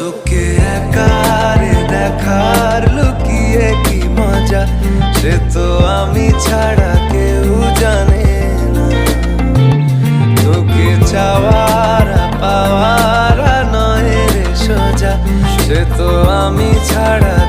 তোকে একার দেখার, লুকিয়ে কি মজা? সে তো আমি ছাড়া কেউ জানে না। তোকে চাওয়ার, পাওয়ার নয় রে সোজা। সে তো আমি ছাড়া